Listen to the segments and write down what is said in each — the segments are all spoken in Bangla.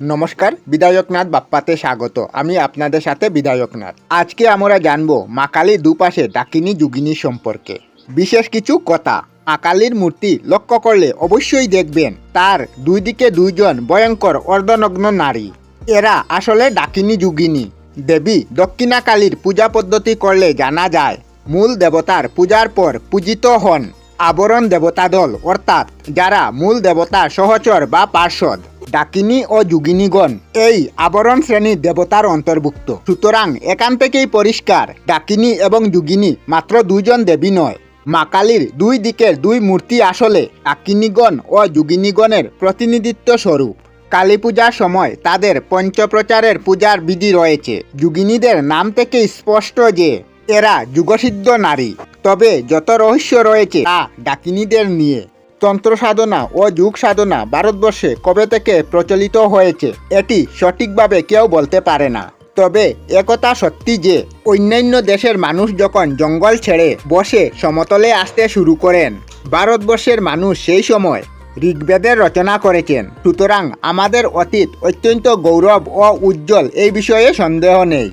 নমস্কার, বিধায়কনাথ বাপ্পাতে স্বাগত। আমি আপনাদের সাথে বিধায়কনাথ। আজকে আমরা জানব মা কালীর দুপাশে ডাকিনী যুগিনী সম্পর্কে। বিশেষ কিছু কথা। মা কালীর মূর্তি লক্ষ্য করলে অবশ্যই দেখবেন, তার দুই দিকে দুইজন ভয়ঙ্কর অর্ধনগ্ন নারী। এরা আসলে ডাকিনী যুগিনী। দেবী দক্ষিণা কালীর পূজা পদ্ধতি করলে জানা যায়, মূল দেবতার পূজার পর পূজিত হন আবরণ দেবতা দল, অর্থাৎ যারা মূল দেবতার সহচর বা পার্শ্বদ ডাকিনী ও যুগিনীগণ, এই আবরণ শ্রেণির দেবতার অন্তর্ভুক্ত সুতরাং এখান থেকেই পরিষ্কার ডাকিনী এবং যুগিনী মাত্র দুইজন দেবী নয়। মা কালীর দুই দিকের দুই মূর্তি আসলে ডাকিনীগণ ও যুগিনীগণের প্রতিনিধিত্ব স্বরূপ কালী পূজার সময় তাদের পঞ্চপ্রচারের পূজার বিধি রয়েছে যুগিনীদের নাম থেকে স্পষ্ট যে এরা যুগসিদ্ধ নারী, তবে যত রহস্য রয়েছে তা ডাকিনীদের নিয়ে। তন্ত্র সাধনা ও যুগ সাধনা ভারতবর্ষে কবে থেকে প্রচলিত হয়েছে, এটি সঠিকভাবে কেউ বলতে পারে না। তবে একথা সত্যি যে, অন্যান্য দেশের মানুষ যখন জঙ্গল ছেড়ে বসে সমতলে আসতে শুরু করেন, ভারতবর্ষের মানুষ সেই সময় ঋগ্বেদের রচনা করেছেন। সুতরাং আমাদের অতীত অত্যন্ত গৌরব ও উজ্জ্বল, এই বিষয়ে সন্দেহ নেই।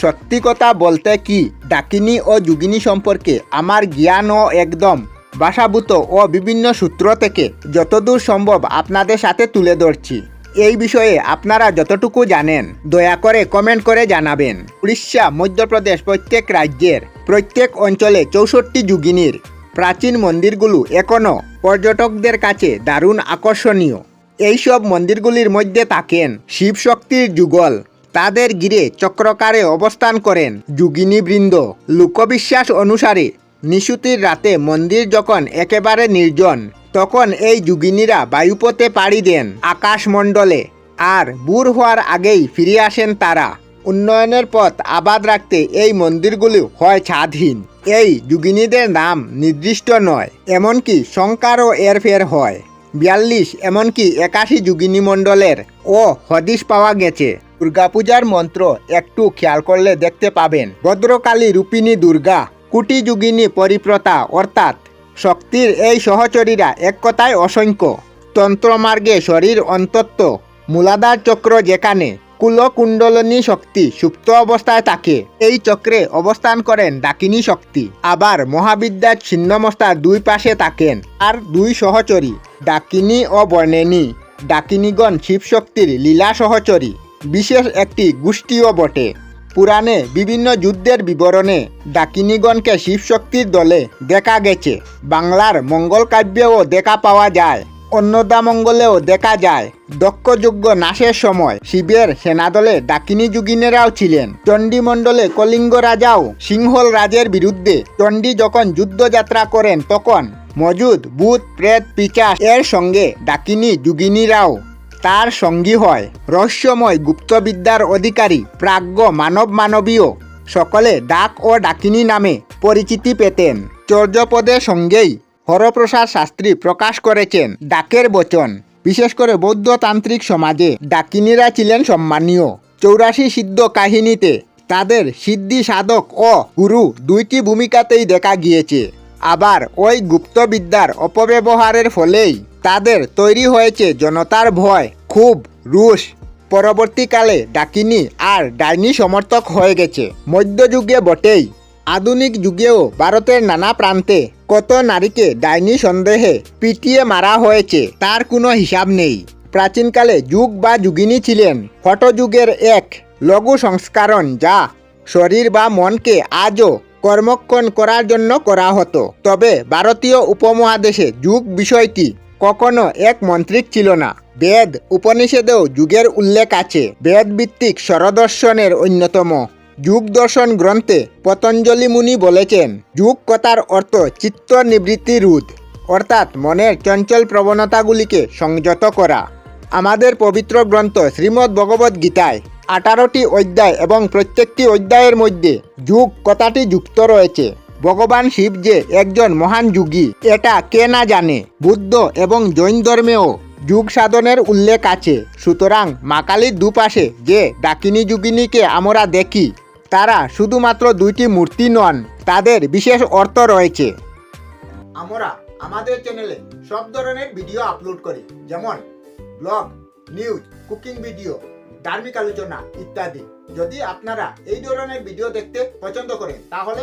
সত্যি কথা বলতে কি, ডাকিনী ও যুগিনী সম্পর্কে আমার জ্ঞানও একদম বাসাভূত ও বিভিন্ন সূত্র থেকে যতদূর সম্ভব আপনাদের সাথে তুলে ধরছি। এই বিষয়ে আপনারা যতটুকু জানেন, দয়া করে কমেন্ট করে জানাবেন। উড়িষ্যা, মধ্যপ্রদেশ প্রত্যেক রাজ্যের, প্রত্যেক অঞ্চলে চৌষট্টি যুগিনীর প্রাচীন মন্দিরগুলো এখনও পর্যটকদের কাছে দারুণ আকর্ষণীয়। এইসব মন্দিরগুলির মধ্যে থাকেন শিবশক্তির যুগল। তাদের গিরে চক্রকারে অবস্থান করেন যুগিনীবৃন্দ। লোকবিশ্বাস অনুসারে নিশুতির রাতে মন্দির যখন একেবারে নির্জন, তখন এই যুগিনীরা বায়ুপথে পাড়ি দেন আকাশমণ্ডলে। আর বুর হওয়ার আগেই ফিরে আসেন তারা। উন্নয়নের পথ আবাদ রাখতে এই মন্দিরগুলি হয় ছাদহীন এই যুগিনীদের নাম নির্দিষ্ট নয়, এমনকি সংখ্যারও এরফের হয়। বিয়াল্লিশ, এমনকি একাশি যুগিনী মণ্ডলের ও হদিশ পাওয়া গেছে। দুর্গাপূজার মন্ত্র একটু খেয়াল করলে দেখতে পাবেন। ভদ্রকালী রূপিণী দুর্গা কুটি যুগিনী পরিপ্রতা অর্থাৎ শক্তির এই সহচরীরা এক কথায় অসংখ্য। তন্ত্রমার্গে শরীর অন্তত্ব মূলাধার চক্র যেখানে কুলকুণ্ডলিনী শক্তি সুপ্ত অবস্থায় থাকে, এই চক্রে অবস্থান করেন ডাকিনী শক্তি। আবার মহাবিদ্যার ছিন্নমস্তার দুই পাশে থাকেন আর দুই সহচরী, ডাকিনী ও বর্ণেনী। ডাকিনীগণ শিবশক্তির লীলা সহচরী, বিশেষ একটি গোষ্ঠীও বটে। পুরাণে বিভিন্ন যুদ্ধের বিবরণে ডাকিনীগণকে শিবশক্তির দলে দেখা গেছে। বাংলার মঙ্গল কাব্যেও দেখা পাওয়া যায় অন্নদামঙ্গলেও দেখা যায়। দক্ষযজ্ঞ নাশের সময় শিবের সেনাদলে ডাকিনী যুগিনেরাও ছিলেন। চণ্ডীমণ্ডলে কলিঙ্গ রাজাও সিংহল রাজের বিরুদ্ধে চণ্ডী যখন যুদ্ধযাত্রা করেন তখন মজুদ ভূত প্রেত পিচাস এর সঙ্গে ডাকিনী যুগিনীরাও তার সঙ্গী হয়। রহস্যময় গুপ্তবিদ্যার অধিকারী, প্রাজ্ঞ মানব মানবীয়। সকলে ডাক ও ডাকিনী নামে পরিচিতি পেতেন। চর্যপদের সঙ্গেই হরপ্রসাদ শাস্ত্রী প্রকাশ করেছেন ডাকের বচন। বিশেষ করে বৌদ্ধতান্ত্রিক সমাজে ডাকিনীরা ছিলেন সম্মানীয়। চৌরাশি সিদ্ধ কাহিনীতে তাদের সিদ্ধি সাধক ও গুরু দুইটি ভূমিকাতেই দেখা গিয়েছে। আবার ওই গুপ্তবিদ্যার অপব্যবহারের ফলেই তাদের তৈরি হয়েছে জনতার ভয় খুব রুশ পরবর্তীকালে ডাকিনি আর ডাইনি সমর্থক হয়ে গেছে। মধ্যযুগে বটেই। আধুনিক যুগেও ভারতের নানা প্রান্তে কত নারীকে ডাইনি সন্দেহে পিটিয়ে মারা হয়েছে তার কোনো হিসাব নেই। প্রাচীনকালে যুগ বা যুগিনী ছিলেন। ফটোযুগের এক লঘু সংস্করণ যা শরীর বা মনকে আজও কর্মক্ষণ করার জন্য করা হতো। তবে ভারতীয় উপমহাদেশে যুগ বিষয়টি কখনো এক মন্ত্রিক ছিল না। বেদ উপনিষেদেও যুগের উল্লেখ আছে। বেদ ভিত্তিক স্বরদর্শনের অন্যতম যুগ দর্শন গ্রন্থে পতঞ্জলি মুনি বলেছেন, যুগ কথার অর্থ চিত্ত নিবৃত্তি রোধ, অর্থাৎ মনের চঞ্চল প্রবণতাগুলিকে সংযত করা। আমাদের পবিত্র গ্রন্থ শ্রীমদ্ ভগবদ্ গীতায় আঠারোটি অধ্যায় এবং প্রত্যেকটি অধ্যায়ের মধ্যে যুগ কথাটি যুক্ত রয়েছে। ভগবান শিব যে একজন মহান যুগী, এটা কে না জানে? বুদ্ধ এবং জৈন ধর্মেও যুগ সাধনের উল্লেখ আছে। সুতরাং মা কালীর দুপাশে যে ডাকিনী যুগিনীকে আমরা দেখি, তারা শুধুমাত্র দুইটি মূর্তি নন, তাদের বিশেষ অর্থ রয়েছে। আমরা আমাদের চ্যানেলে সব ধরনের ভিডিও আপলোড করি, যেমন ব্লগ নিউজ কুকিং ভিডিও ধার্মিক আলোচনা ইত্যাদি। যদি আপনারা এই ধরনের ভিডিও দেখতে পছন্দ করেন, তাহলে